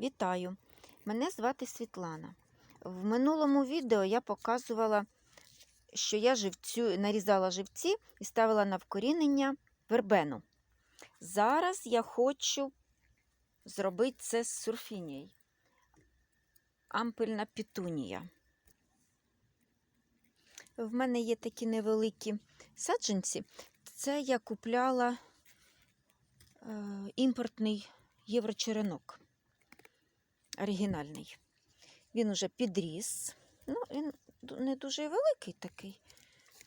Вітаю! Мене звати Світлана. В минулому відео я показувала, що я живцю, нарізала живці і ставила на вкорінення вербену. Зараз я хочу зробити це з сурфіній. Ампельна пітунія. В мене є такі невеликі саджанці. Це я купляла е, імпортний єврочеренок. Оригінальний. Він уже підріс. Ну, він не дуже великий такий.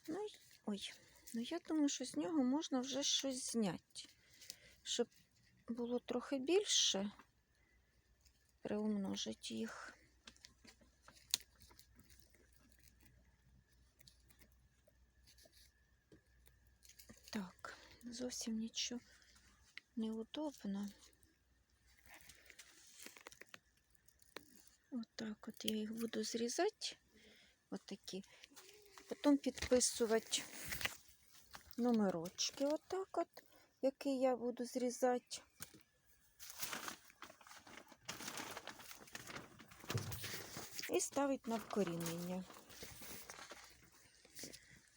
Ну, ой, ну я думаю, що з нього можна вже щось зняти. Щоб було трохи більше, приумножити їх. Так, зовсім нічого неудобно. Отак от я їх буду зрізати. Отакі. Потім підписувати номерочки, отак от, які я буду зрізати. І ставити на вкорінення.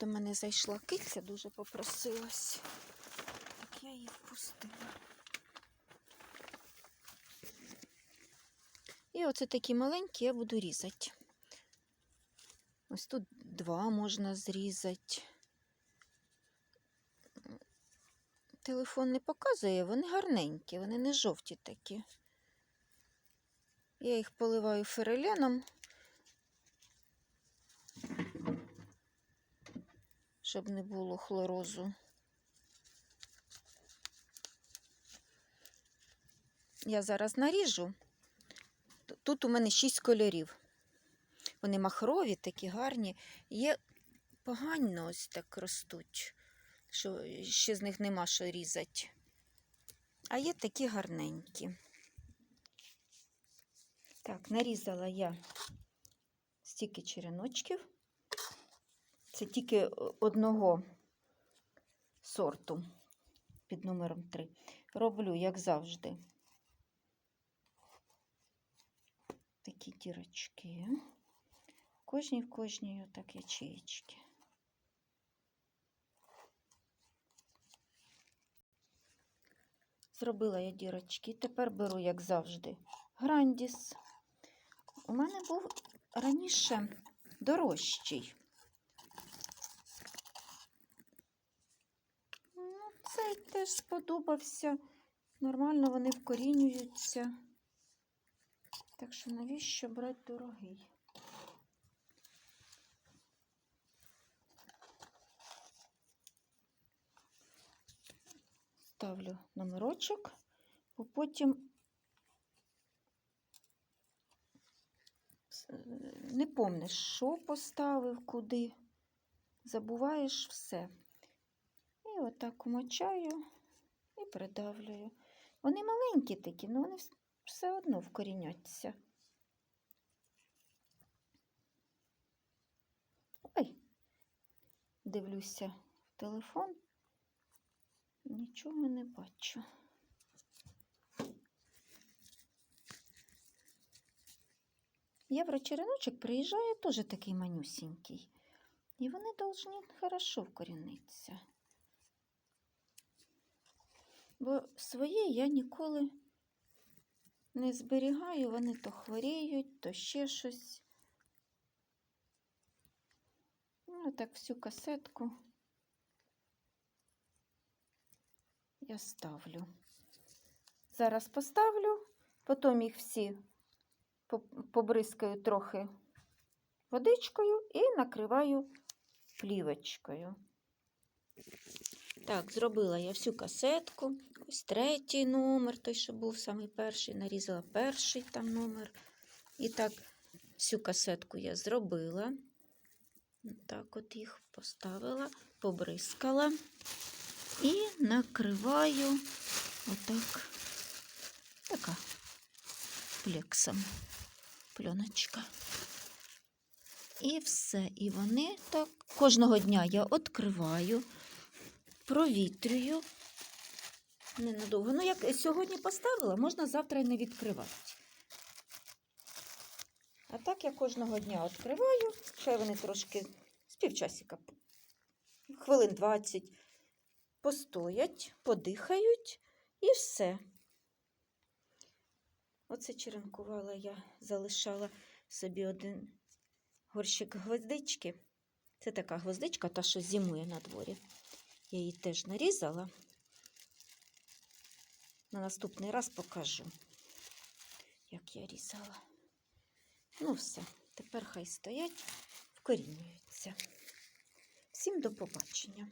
До мене зайшла киця, дуже попросилась. Так я її впустила. І оце такі маленькі я буду різати. Ось тут два можна зрізати. Телефон не показує, вони гарненькі, вони не жовті такі. Я їх поливаю фереленом, щоб не було хлорозу. Я зараз наріжу. Тут у мене шість кольорів. Вони махрові, такі гарні. Є погані ось так ростуть, що ще з них нема що різати. А є такі гарненькі. Так, нарізала я стільки череночків. Це тільки одного сорту під номером 3. Роблю, як завжди. Такі дірочки. Кожній в кожній отак ячеєчки. Зробила я дірочки. Тепер беру, як завжди, грандіс. У мене був раніше дорожчий. Ну, цей теж сподобався. Нормально вони вкорінюються. Так що навіщо брати дорогий? Ставлю номерочок, бо потім не помниш, що поставив, куди. Забуваєш все. І отак умочаю і придавлюю. Вони маленькі такі, але вони вс- все одно вкоріняться. Ой, дивлюся в телефон, нічого не бачу. Єврочереночок приїжджає теж такий манюсінький. І вони повинні хорошо вкорінитися. Бо своє я ніколи не зберігаю, вони то хворіють, то ще щось. Ну, так всю касетку я ставлю. Зараз поставлю, потім їх всі побризкаю трохи водичкою і накриваю плівочкою. Так, зробила я всю касетку. Ось третій номер, той, що був самий перший, нарізала перший там номер. І так, всю касетку я зробила. Так от їх поставила, побризкала і накриваю отак, така плексом пленочка. І все. І вони так кожного дня я відкриваю провітрюю ненадовго. Ну, як сьогодні поставила, можна завтра і не відкривати. А так я кожного дня відкриваю, ще вони трошки з півчасика, хвилин 20, постоять, подихають і все. Оце черенкувала я, залишала собі один горщик гвоздички. Це така гвоздичка, та що зимує на дворі. Я її теж нарізала. На наступний раз покажу, як я різала. Ну, все, тепер хай стоять, вкорінюються. Всім до побачення.